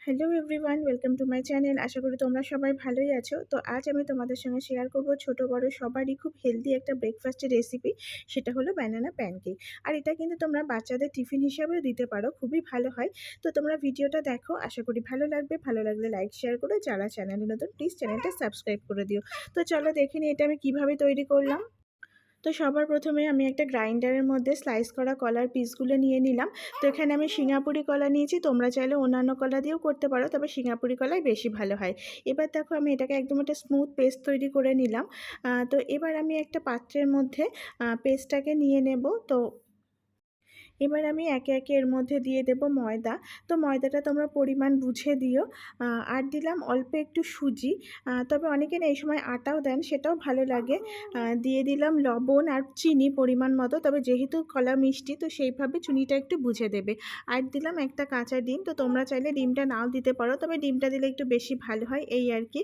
Hello everyone welcome to my channel আশা করি তোমরা সবাই ভালোই আছো। তো আজ আমি তোমাদের সঙ্গে শেয়ার করব ছোট বড় সবারই খুব হেলদি একটা ব্রেকফাস্টের রেসিপি সেটা হলো ব্যানানা প্যানকেক আর এটা কিন্তু তোমরা বাচ্চাদের টিফিন হিসাবেও দিতে পারো, খুবই ভালো হয়। তো তোমরা ভিডিওটা দেখো, আশা করি ভালো লাগবে। ভালো লাগলে লাইক শেয়ার করো। যারা চ্যানেলে নতুন প্লিজ চ্যানেলটা সাবস্ক্রাইব করে দিও। তো চলো দেখে নিই এটা আমি কীভাবে তৈরি করলাম। তো সবার প্রথমে আমি একটা গ্রাইন্ডারের মধ্যে স্লাইস করা কলার পিসগুলো নিয়ে নিলাম। তো এখানে আমি সিঙ্গাপুরি কলা নিয়েছি, তোমরা চাইলে অন্যান্য কলা দিয়েও করতে পারো, তবে সিঙ্গাপুরি কলাই বেশি ভালো হয়। এবার দেখো আমি এটাকে একদম একটা স্মুথ পেস্ট তৈরি করে নিলাম। তো এবার আমি একটা পাত্রের মধ্যে পেস্টটাকে নিয়ে নেব। তো এবার আমি একে একে এর মধ্যে দিয়ে দেব ময়দা। তো ময়দাটা তোমরা পরিমাণ বুঝে দিও। আর দিলাম অল্প একটু সুজি। তবে অনেকে না এই সময় আটাও দেন, সেটাও ভালো লাগে। দিয়ে দিলাম লবণ আর চিনি পরিমাণ মতো। তবে যেহেতু কলা মিষ্টি, তো সেইভাবে চিনিটা একটু বুঝে দেবে। আর দিলাম একটা কাঁচা ডিম। তো তোমরা চাইলে ডিমটা নাও দিতে পারো, তবে ডিমটা দিলে একটু বেশি ভালো হয় এই আর কি।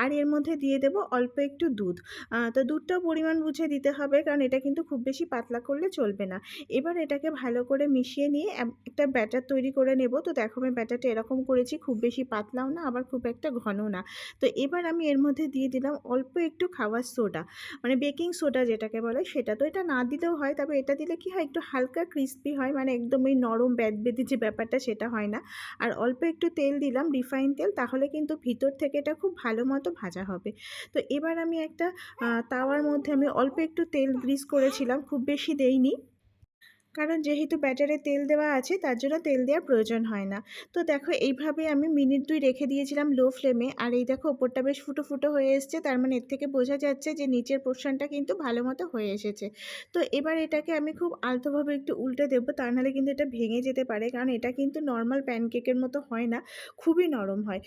আর এর মধ্যে দিয়ে দেব অল্প একটু দুধ। তো দুধটাও পরিমাণ বুঝে দিতে হবে, কারণ এটা কিন্তু খুব বেশি পাতলা করলে চলবে না। এবার এটাকে ভালো ভালো করে মিশিয়ে নিয়ে একটা ব্যাটার তৈরি করে নেব। তো দেখো আমি ব্যাটারটা এরকম করেছি, খুব বেশি পাতলাও না, আবার খুব একটা ঘন না। তো এবার আমি এর মধ্যে দিয়ে দিলাম অল্প একটু খাওয়ার সোডা মানে বেকিং সোডা যেটাকে বলে সেটা। তো এটা না দিলেও হয়, তবে এটা দিলে কি হয়, একটু হালকা ক্রিস্পি হয় মানে একদমই নরম ব্যাদ বেদি যে ব্যাপারটা সেটা হয় না। আর অল্প একটু তেল দিলাম, রিফাইন তেল, তাহলে কিন্তু ভিতর থেকে এটা খুব ভালো মতো ভাজা হবে। তো এবার আমি একটা তাওয়ার মধ্যে আমি অল্প একটু তেল গ্রিস করেছিলাম, খুব বেশি দেইনি। কারণ যেহেতু ব্যাটারে তেল দেওয়া আছে, তার জন্য তেল দেওয়ার প্রয়োজন হয় না। তো দেখো, এইভাবে আমি মিনিট দুই রেখে দিয়েছিলাম লো ফ্লেমে আর এই দেখো, ওপরটা বেশ ফুটো ফুটো হয়ে এসছে। তার মানে এর থেকে বোঝা যাচ্ছে যে নিচের পোর্শনটা কিন্তু ভালো মতো হয়ে এসেছে। তো এবার এটাকে আমি খুব আলতোভাবে একটু উল্টে দেবো, তা নাহলে কিন্তু এটা ভেঙে যেতে পারে। কারণ এটা কিন্তু নর্মাল প্যানকেকের মতো হয় না, খুবই নরম হয়।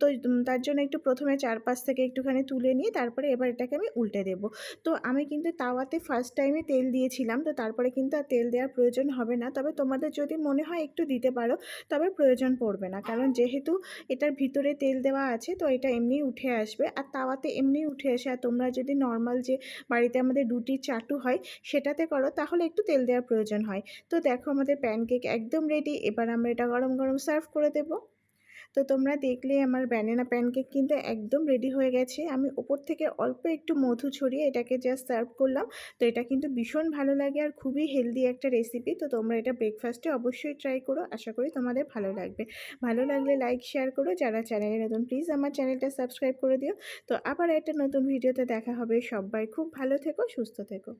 তো তার জন্য একটু প্রথমে চারপাশ থেকে একটুখানি তুলে নিয়ে তারপরে এবার এটাকে আমি উল্টে দেব। তো আমি কিন্তু তাওয়াতে ফার্স্ট টাইমে তেল দিয়েছিলাম, তো তারপরে কিন্তু আর তেল দেওয়ার প্রয়োজন হবে না। তবে তোমাদের যদি মনে হয় একটু দিতে পারো, তবে প্রয়োজন পড়বে না। কারণ যেহেতু এটার ভিতরে তেল দেওয়া আছে, তো এটা এমনি উঠে আসবে। আর তাওয়াতে এমনি উঠে আসে। আর তোমরা যদি নর্মাল যে বাড়িতে আমাদের রুটির চাটু হয়, সেটাতে করো, তাহলে একটু তেল দেওয়ার প্রয়োজন হয়। তো দেখো আমাদের প্যানকেক একদম রেডি এবার আমরা এটা গরম গরম সার্ভ করে দেবো। তো তোমরা দেখলে আমার ব্যানানা প্যানকেক কিন্তু একদম রেডি হয়ে গেছে। আমি ওপর থেকে অল্প একটু মধু ছড়িয়ে এটাকে জাস্ট সার্ভ করলাম। তো এটা কিন্তু ভীষণ ভালো লাগে আর খুবই হেলদি একটা রেসিপি তো তোমরা এটা ব্রেকফাস্টে অবশ্যই ট্রাই করো। আশা করি তোমাদের ভালো লাগবে। ভালো লাগলে লাইক শেয়ার করো। যারা চ্যানেলে নতুন প্লিজ আমার চ্যানেলটা সাবস্ক্রাইব করে দিও। তো আবার একটা নতুন ভিডিওতে দেখা হবে। সবাই খুব ভালো থেকো, সুস্থ থেকো।